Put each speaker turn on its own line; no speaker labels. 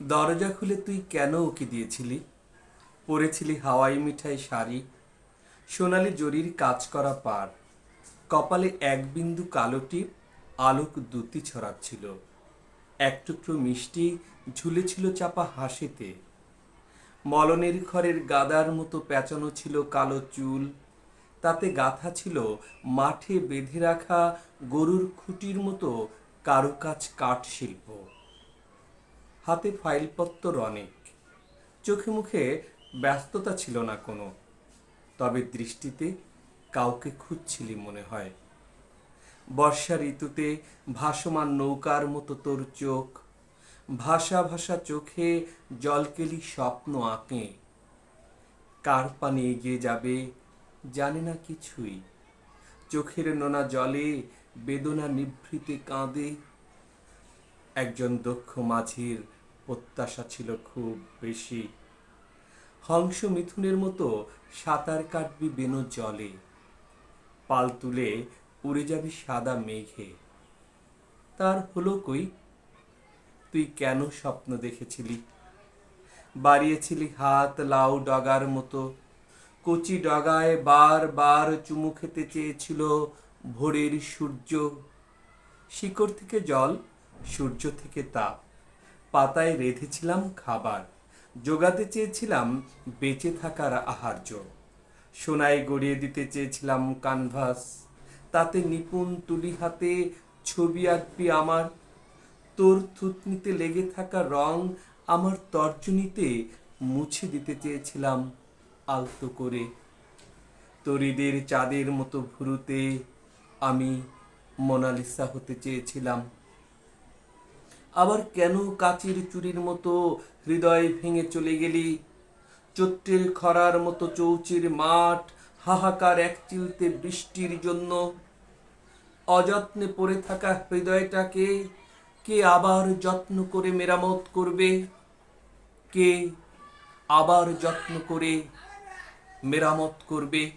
দরজা খুলে তুই কেন ওকে দিয়েছিলি? পরেছিলি হাওয়াই মিঠাই শাড়ি, সোনালি জরির কাজ করা পার, কপালে এক বিন্দু কালো টিপ, আলোক দুতি ছড়াচ্ছিল। এক টুকরো মিষ্টি ঝুলেছিল চাপা হাসিতে। মলনের ঘরের গাদার মতো পেঁচানো ছিল কালো চুল, তাতে গাথা ছিল মাঠে বেঁধে রাখা গরুর খুঁটির মতো কারুকাজ কাঠ শিল্প হাতে ফাইলপত্তর অনেক চোখে মুখে ব্যস্ততা ছিল না কোনো, তবে দৃষ্টিতে কাউকে খুঁজছিলি মনে হয়। বর্ষা ঋতুতে ভাসমান নৌকার মতো তোর চোখ ভাষা ভাষা চোখে জলকেলি স্বপ্ন আঁকে। কার পানি এগিয়ে যাবে জানে না কিছুই, চোখের নোনা জলে বেদনা নিভৃতে কাঁদে একজন দক্ষ মাঝির প্রত্যাশা ছিল খুব বেশি। হংস মিথুনের মতো সাঁতার কাটবি বেনো জলে, পাল তুলে উড়ে যাবি সাদা মেঘে। তার হলো কই? তুই কেন স্বপ্ন দেখেছিলি? বাড়িয়েছিলি হাত লাউ ডগার মতো, কচি ডগায় বার বার চুমু খেতে চেয়েছিল ভোরের সূর্য। শিকড় থেকে জল সূর্য থেকে তাপ। পাতায় রেঁধেছিলাম খাবার। জোগাতে চেয়েছিলাম বেঁচে থাকার আহার্য। সোনায় গড়িয়ে দিতে চেয়েছিলাম কানভাস তাতে নিপুণ তুলি হাতে ছবি আঁকবি আমার। তোর থুতনিতে লেগে থাকা রং আমার তর্জনীতে মুছে দিতে চেয়েছিলাম আলতো করে। তরিদের চাঁদের মতো ভুরুতে আমি মোনালিসা হতে চেয়েছিলাম। আবার কেন কাচির চুরির মতো হৃদয় ভেঙে চলে গেলি? চৈত্রের খরার মতো চৌচির মাঠ, হাহাকার এক চিলতে বৃষ্টির জন্য। অযত্নে পড়ে থাকা হৃদয়টাকে কে আবার যত্ন করে মেরামত করবে? কে আবার যত্ন করে মেরামত করবে?